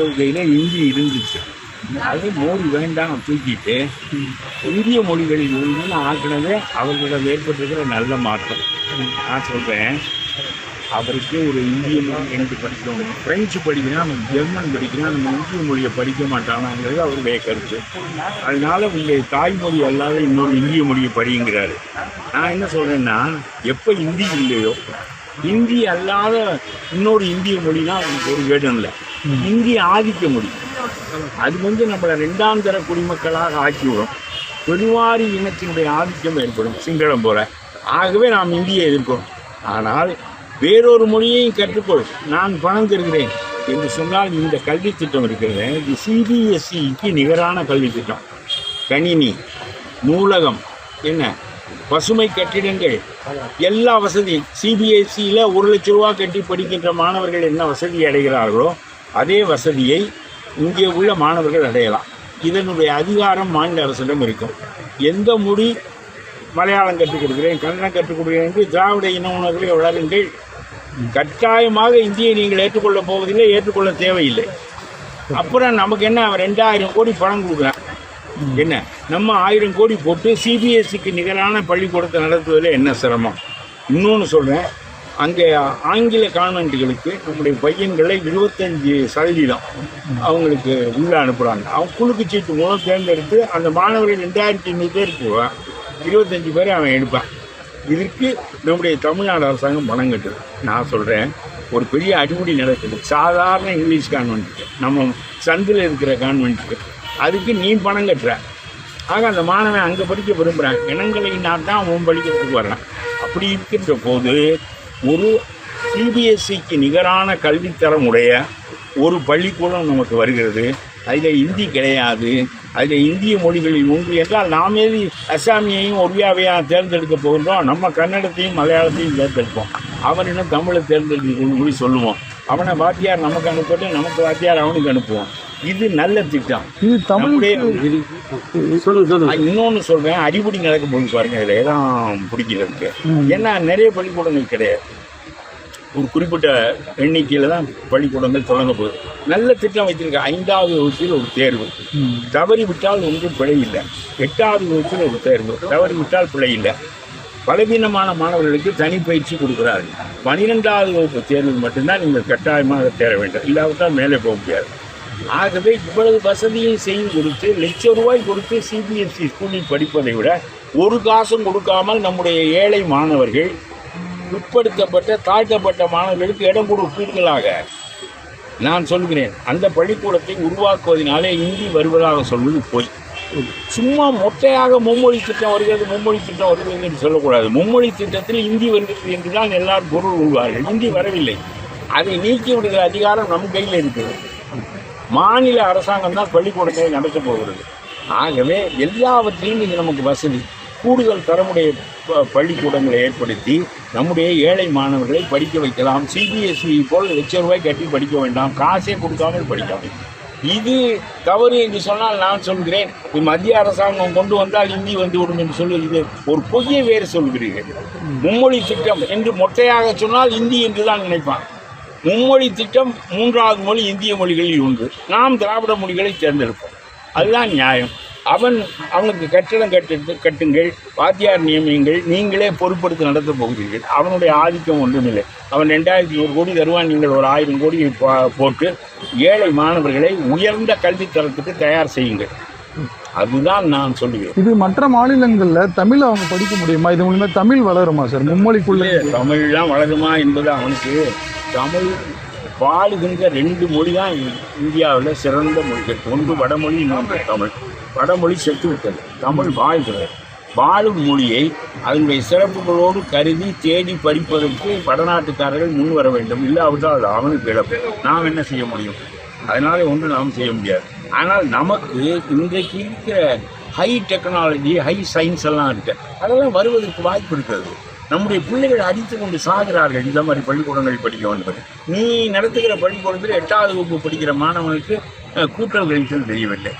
கொள்கையில இந்தி இருந்துச்சு. அது மோடி வேண்டாம் தூக்கிட்டு இந்திய மொழிகளில் ஒன்று ஆக்கினதே அவர்களிடம் ஏற்பட்டிருக்கிற நல்ல மாற்றம். நான் சொல்றேன் அவருக்கு ஒரு இந்திய மொழி என்று படிக்கணும் பிரெஞ்சு படிக்கிறான் நம்ம ஜெர்மன் படிக்கிறான் நம்ம இந்திய மொழியை படிக்க மாட்டானாங்கிறது அவருடைய கருத்து. அதனால உங்கள் தாய்மொழி அல்லாத இன்னொரு இந்திய மொழியை படிங்கிறாரு. நான் என்ன சொல்றேன்னா எப்போ இந்தி இல்லையோ இந்தி அல்லாத இன்னொரு இந்திய மொழினா ஒரு வேடம் இல்லை இந்திய ஆதிக்க மொழி. அது வந்து நம்மளை ரெண்டாம் தர குடிமக்களாக ஆக்கிவிடும். பெருவாரி இனத்தினுடைய ஆதிக்கம் ஏற்படும். சிங்களம் போல. ஆகவே நாம் இந்தியை எதிர்க்கிறோம் ஆனால் வேறொரு மொழியையும் கற்றுக்கொள். நான் பணம் தருகிறேன் என்று சொன்னால் இந்த கல்வி திட்டம் இருக்கிறது. இது சிபிஎஸ்சிக்கு நிகரான கல்வி திட்டம். கணினி நூலகம் என்ன? பசுமை கட்டிடங்கள் எல்லா வசதியும். சிபிஎஸ்சியில் ஒரு லட்ச ரூபா கட்டி படிக்கின்ற மாணவர்கள் என்ன வசதி அடைகிறார்களோ அதே வசதியை இங்கே உள்ள மாணவர்கள் அடையலாம். இதனுடைய அதிகாரம் மாநில அரசிடம் இருக்கும். எந்த மொழி மலையாளம் கற்றுக் கொடுக்கிறேன் கன்னடம் கற்றுக் கொடுக்கிறேன் என்று திராவிட இன உணர்வுகளை வளருங்கள். கட்டாயமாக இந்தியை நீங்கள் ஏற்றுக்கொள்ளப் போவதில்லை ஏற்றுக்கொள்ள தேவையில்லை. அப்புறம் நமக்கு என்ன ரெண்டாயிரம் கோடி பணம் கொடுக்குறான். என்ன? நம்ம ஆயிரம் கோடி போட்டு சிபிஎஸ்சிக்கு நிகரான பள்ளிக்கூடத்தை நடத்துவதில் என்ன சிரமம்? இன்னொன்று சொல்கிறேன் அங்கே ஆங்கில கான்வென்ட்டுகளுக்கு நம்முடைய பையன்களை இருபத்தஞ்சி சதவீதம் அவங்களுக்கு உள்ளே அனுப்புகிறாங்க அவங்க குலுக்கு சீட்டு மூலம் தேர்ந்தெடுத்து அந்த மாணவர்கள் ரெண்டாயிரத்தி ஐநூறு பேர் போவான் இருபத்தஞ்சி பேரை அவன் எடுப்பான். இதற்கு நம்முடைய தமிழ்நாடு அரசாங்கம் பணம் கட்டுது. நான் சொல்கிறேன் ஒரு பெரிய அடிமுடி நடக்குது. சாதாரண இங்கிலீஷ் கான்வென்ட்டுக்கு நம்ம சந்தில் இருக்கிற கான்வென்ட்டுக்கு அதுக்கு நீ பணம் கட்டுற. ஆக அந்த மாணவன் அங்கே படிக்க விரும்புகிறான் நான் தான் அவன் படிக்கிறதுக்கு வர்றான். அப்படி இருக்கின்ற போது ஒரு சிபிஎஸ்சிக்கு நிகரான கல்வித்தரம் உடைய ஒரு பள்ளிக்கூடம் நமக்கு வருகிறது. அதில் இந்தி கிடையாது. அதில் இந்திய மொழிகளில் உண்டு என்றால் நாம் ஏது அசாமியையும் ஒரியாவையாக தேர்ந்தெடுக்க போகின்றோம். நம்ம கன்னடத்தையும் மலையாளத்தையும் தேர்ந்தெடுப்போம். அவனிடம் இன்னும் தமிழை தேர்ந்தெடுக்க சொல்லி சொல்லுவோம். அவனை வாத்தியார் நமக்கு அனுப்பிட்டு நமக்கு வாத்தியார் அவனுக்கு அனுப்புவோம். இது நல்ல திட்டம் இது தமிழ் இன்னொன்று சொல்கிறேன் அடிப்படை நடக்க போது பாருங்க இதில் எல்லாம் பிடிக்கிறதுக்கு ஏன்னா நிறைய பள்ளிக்கூடங்கள் கிடையாது. ஒரு குறிப்பிட்ட எண்ணிக்கையில் தான் பள்ளிக்கூடங்கள் தொடங்க போகுது. நல்ல திட்டம் வச்சிருக்க ஐந்தாவது வகுப்பில் ஒரு தேர்வு. தவறி விட்டால் ஒன்றும் பிழை இல்லை. எட்டாவது வகுப்பில் ஒரு தேர்வு. தவறி விட்டால் பிழை இல்லை. பலவீனமான மாணவர்களுக்கு தனி பயிற்சி கொடுக்குறாரு பன்னிரெண்டாவது வகுப்பு தேர்வில் மட்டும்தான் நீங்கள் கட்டாயமாக தேர வேண்டும். இல்லாவிட்டால் மேலே போக முடியாது. ஆகவே இவ்வளவு வசதியை செய்து கொடுத்து லட்ச ரூபாய் கொடுத்து சிபிஎஸ்சி ஸ்கூலில் படிப்பதை விட ஒரு காசும் கொடுக்காமல் நம்முடைய ஏழை மாணவர்கள் பிற்படுத்தப்பட்ட தாழ்த்தப்பட்ட மாணவர்களுக்கு இடம் கொடுப்பீர்களாக. நான் சொல்கிறேன் அந்த பள்ளிக்கூடத்தை உருவாக்குவதனாலே இந்தி வருவதாக சொல்வது போய். சும்மா மொட்டையாக மும்மொழி திட்டம் வருகிறது மும்மொழி திட்டம் வருகிறது என்று சொல்லக்கூடாது. மும்மொழி திட்டத்தில் இந்தி வருகிறது என்று தான் எல்லாரும் பொருள் கொள்வார்கள் இந்தி வரவில்லை. அதை நீக்கி விடுகிற அதிகாரம் நம் கையில் இருக்கிறது. மாநில அரசாங்கம் தான் பள்ளிக்கூடத்தை நடத்த போகிறது. ஆகவே எல்லாவற்றையும் இது நமக்கு வசதி. கூடுதல் தரமுடைய ப- பள்ளிக்கூடங்களை ஏற்படுத்தி நம்முடைய ஏழை மாணவர்களை படிக்க வைக்கலாம். சிபிஎஸ்இ போல் லட்சம் ரூபாய் கட்டி படிக்க வேண்டாம். காசே கொடுக்காமல் படிக்கலாம் இது தவறு என்று சொன்னால் நான் சொல்கிறேன். மத்திய அரசாங்கம் கொண்டு வந்தால் இந்தி வந்து விடும் என்று சொல்லி ஒரு பொய்யை வேறு சொல்கிறீர்கள். மும்மொழி திட்டம் என்று மொட்டையாக சொன்னால் இந்தி என்று தான் நினைப்பான். மும்மொழி திட்டம் மூன்றாவது மொழி இந்திய மொழிகளில் ஒன்று. நாம் திராவிட மொழிகளை தேர்ந்தெடுப்போம். அதுதான் நியாயம். அவன் அவனுக்கு கட்டிடம் கட்டு கட்டுங்கள் வாத்தியார் நியமியுங்கள் நீங்களே பொறுப்படுத்தி நடத்தப் போகிறீர்கள். அவனுடைய ஆதிக்கம் ஒன்றுமில்லை. அவன் ரெண்டாயிரத்தி நூறு கோடி தருவான் நீங்கள் ஒரு ஆயிரம் கோடி போட்டு ஏழை மாணவர்களை உயர்ந்த கல்வித் தரத்துக்கு தயார் செய்யுங்கள். அதுதான் நான் சொல்லுவேன் இது மற்ற மாநிலங்கள்ல தமிழ் அவங்க படிக்க முடியுமா? இது மூலியமா தமிழ் வளருமா சார்? மும்மொழிக்குள்ள தமிழ்லாம் வளருமா என்பது அவனுக்கு தமிழ் வாழுகின்ற ரெண்டு மொழி தான் இந்தியாவில் சிறந்த மொழிகள் ஒன்று வடமொழி இன்னொன்று தமிழ். வடமொழி செத்து விட்டது. தமிழ் வாழ்கிறது. வாழும் மொழியை அதனுடைய சிறப்புகளோடு கருதி தேடி படிப்பதற்கு வடநாட்டுக்காரர்கள் முன் வர வேண்டும். இல்லாவிட்டால் அது அவனுக்கு இழப்பு. நாம் என்ன செய்ய முடியும்? அதனால் ஒன்று நாம் செய்ய முடியாது. ஆனால் நமக்கு இன்றைக்கு இருக்கிற ஹை டெக்னாலஜி ஹை சயின்ஸ் எல்லாம் இருக்கு. அதெல்லாம் வருவதற்கு வாய்ப்பு இருக்கிறது. நம்முடைய பிள்ளைகள் அடித்து கொண்டு சாகிறார்கள். இந்த மாதிரி பள்ளிக்கூடங்களில் படிக்க வேண்டும் நீ நடத்துகிற பள்ளிக்கூடத்தில் எட்டாவது வகுப்பு படிக்கிற மாணவனுக்கு கூட்டல் கழித்தல் தெரியவில்லை.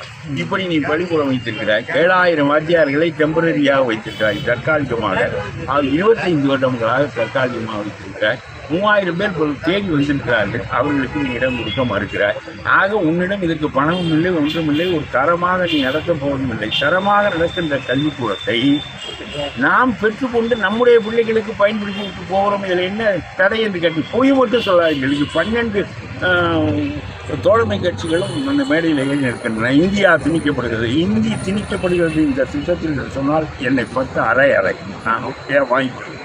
இப்படி நீ பள்ளிக்கூடம் வைத்திருக்கிறாய். ஏழாயிரம் வாத்தியார்களை டெம்பரரியாக வைத்திருக்கிறாய். தற்காலிகமாக. அது இருபத்தைந்து வருடங்களாக தற்காலிகமாக வைத்திருக்கிறாய். மூவாயிரம் பேர் தேடி வந்திருக்கிறார்கள். அவர்களுக்கு நீ இடம் கொடுக்க மறுக்கிறாய். ஆக உன்னிடம் இதற்கு பணமும் இல்லை ஒன்றும் இல்லை. ஒரு தரமாக நீ நடத்த போவதும் இல்லை. தரமாக நடக்கின்ற கல்விக்கூடத்தை நாம் பெற்றுக்கொண்டு நம்முடைய பிள்ளைகளுக்கு பயன்படுத்தி விட்டு போகிறோம். இதில் என்ன தடை என்று கேட்டு பொய் மட்டும் சொல்லாதீர்கள். இது பன்னெண்டு தோழமை கட்சிகளும் அந்த மேடையில் இருக்கின்றன இந்தியா திணிக்கப்படுகிறது. இந்தி திணிக்கப்படுகிறது இந்த திட்டத்தில் சொன்னால் என்னை பத்து அரை அறை நான் ஏன் வாங்கிக்கிறேன்